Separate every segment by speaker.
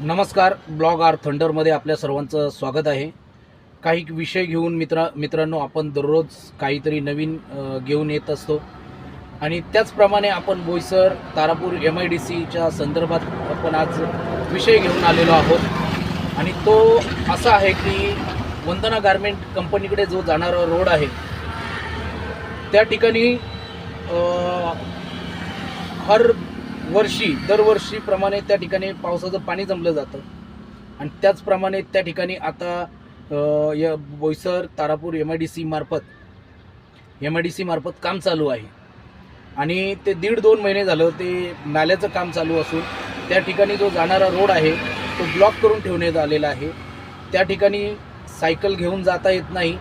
Speaker 1: नमस्कार blog R थंडरमध्ये आपल्या सर्वांचं स्वागत आहे. काही विषय घेऊन मित्र मित्रांनो आपण दररोज काहीतरी नवीन घेऊन येत असतो. आणि त्याचप्रमाणे आपण Boisar Tarapur M I D सीच्या संदर्भात आपण आज विषय घेऊन आलेलो आहोत. आणि तो असा आहे की वंदना गारमेंट कंपनीकडे जो जाणारा रोड आहे त्या ठिकाणी हर वर्षी दरवर्षीप्रमाणे त्या ठिकाणी पावसाचं पाणी जमलं जातं. आणि त्याचप्रमाणे त्या ठिकाणी आता या Boisar Tarapur M I D C मार्फत एम आय डी सी मार्फत काम चालू आहे. आणि ते दीड दोन महिने झालं ते नाल्याचं काम चालू असून त्या ठिकाणी जो जाणारा रोड आहे तो ब्लॉक करून ठेवण्यात आलेला आहे. त्या ठिकाणी सायकल घेऊन जाता येत नाही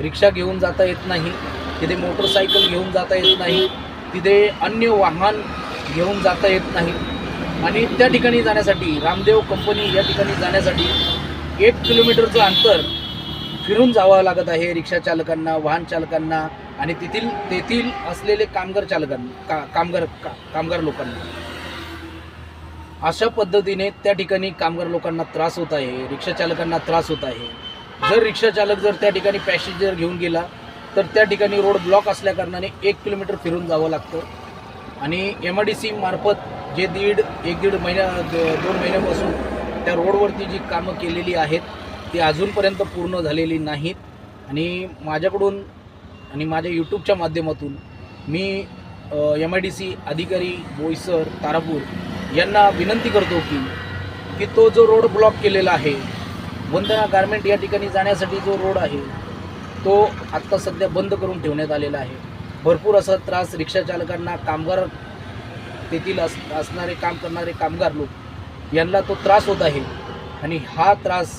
Speaker 1: रिक्षा घेऊन जाता येत नाही तिथे मोटरसायकल घेऊन जाता येत नाही तिथे अन्य वाहन घेऊन जाता येत नाही. आणि त्या ठिकाणी जाण्यासाठी रामदेव कंपनी या ठिकाणी जाण्यासाठी एक किलोमीटरचं अंतर फिरून जावं लागत आहे रिक्षा चालकांना वाहन चालकांना आणि तेथील तेथील असलेले कामगार चालकांना का कामगार का कामगार लोकांना. अशा पद्धतीने त्या ठिकाणी कामगार लोकांना त्रास होत आहे रिक्षा चालकांना त्रास होत आहे. जर रिक्षा चालक जर त्या ठिकाणी पॅसेंजर घेऊन गेला तर त्या ठिकाणी रोड ब्लॉक असल्याकारणाने एक किलोमीटर फिरून जावं लागतं. आणि एम आय डी सी मार्फत जे दीड एक दीड महिन्या दोन महिन्यापासून त्या रोडवरती जी कामं केलेली आहेत ती अजूनपर्यंत पूर्ण झालेली नाहीत. आणि माझ्याकडून आणि माझ्या यूट्यूबच्या माध्यमातून मी एम आय डी सी अधिकारी बोईसर तारापूर यांना विनंती करतो की की तो जो रोड ब्लॉक केलेला आहे वंदना गारमेंट या ठिकाणी जाण्यासाठी जो रोड आहे तो आत्ता सध्या बंद करून ठेवण्यात आलेला आहे. भरपूर असा त्रास रिक्षाचालकांना कामगार तेथील अस असणारे काम करणारे कामगार लोक यांना तो त्रास होत आहे. आणि हा त्रास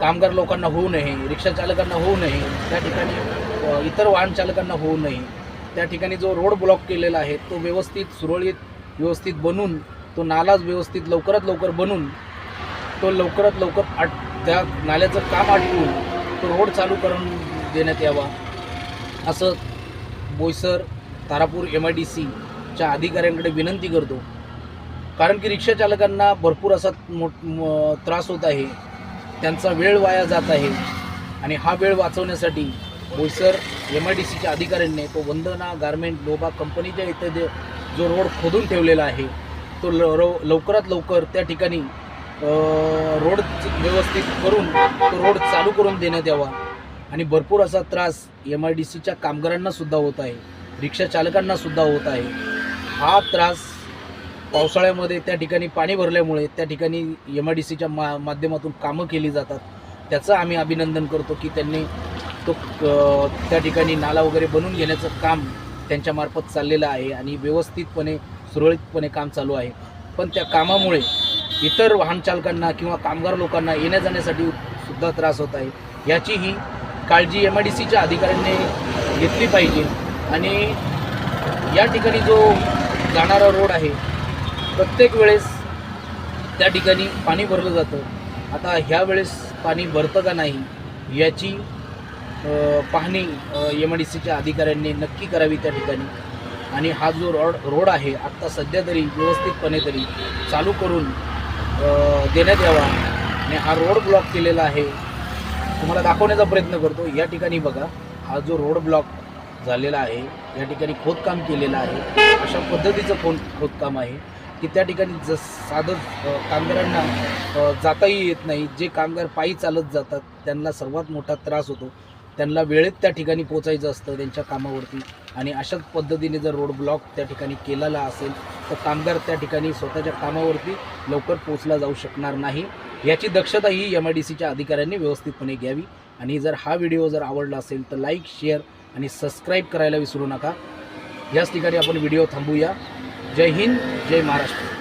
Speaker 1: कामगार लोकांना होऊ नये रिक्षाचालकांना होऊ नये त्या ठिकाणी इतर वाहनचालकांना होऊ नये. त्या ठिकाणी जो रोड ब्लॉक केलेला आहे तो व्यवस्थित सुरळीत व्यवस्थित बनून तो नालाच व्यवस्थित लवकरात लवकर बनून तो लवकरात लवकर आट त्या नाल्याचं काम आटवून तो रोड चालू करून देण्यात यावा असं Boisar Tarapur M I D सीच्या अधिकाऱ्यांकडे विनंती करतो. कारण की रिक्षाचालकांना भरपूर असा मोठ त्रास होत आहे. त्यांचा वेळ वाया जात आहे. आणि हा वेळ वाचवण्यासाठी बोईसर एम आय डी सीच्या अधिकाऱ्यांनी तो वंदना गारमेंट लोबा कंपनीच्या इथे जे जो रोड खोदून ठेवलेला आहे तो ल रो- लवकरात लवकर त्या ठिकाणी रोड व्यवस्थित करून तो रोड चालू करून देण्यात यावा. आणि भरपूर असा त्रास एम आय डी सीच्या कामगारांनासुद्धा होत आहे. रिक्षा होत आहे. हा त्रास पावसाळ्यामध्ये त्या ठिकाणी पाणी भरल्यामुळे त्या ठिकाणी एम आय डी सीच्या मा माध्यमातून कामं केली जातात. त्याचं आम्ही अभिनंदन करतो की त्यांनी तो त्या ठिकाणी नाला वगैरे बनवून घेण्याचं काम त्यांच्यामार्फत चाललेलं आहे आणि व्यवस्थितपणे सुरळीतपणे काम चालू आहे. पण त्या कामामुळे इतर वाहनचालकांना किंवा कामगार लोकांना येण्या जाण्यासाठी सुद्धा त्रास होत आहे. याचीही काळजी एम आय डी सीच्या अधिकाऱ्यांनी घेतली पाहिजे. आणि या ठिकाणी जो जाणारा रोड आहे प्रत्येक वेळेस त्या ठिकाणी पाणी भरलं जातं. आता ह्या वेळेस पाणी भरतं का नाही याची पाहणी एम आय डी सीच्या अधिकाऱ्यांनी नक्की करावी त्या ठिकाणी. आणि हा जो रोड रोड आहे आत्ता सध्या तरी व्यवस्थितपणे तरी चालू करून देण्यात यावा. आणि हा रोड ब्लॉक केलेला आहे तुम्हाला दाखवण्याचा प्रयत्न करतो. या ठिकाणी बघा हा जो रोड ब्लॉक झालेला आहे या ठिकाणी खोदकाम केलेलं आहे. अशा पद्धतीचं खोद खोदकाम आहे की त्या ठिकाणी जस साधं कामगारांना जाताही येत नाही. जे कामगार पायी चालत जातात त्यांना सर्वात मोठा त्रास होतो. त्यांना वेळेत त्या ठिकाणी पोचायचं असतं त्यांच्या कामावरती. आणि अशाच पद्धतीने जर रोड ब्लॉक त्या ठिकाणी केलेला असेल तर कामगार त्या ठिकाणी स्वतःच्या कामावरती लवकर पोचला जाऊ शकणार नाही. याची दक्षता ही एम आय डी सीच्या अधिकाऱ्यांनी व्यवस्थितपणे घ्यावी. आणि जर हा व्हिडिओ जर आवडला असेल तर लाईक शेअर आणि सबस्क्राईब करायला विसरू नका. याच ठिकाणी आपण व्हिडिओ थांबूया. जय हिंद जय महाराष्ट्र.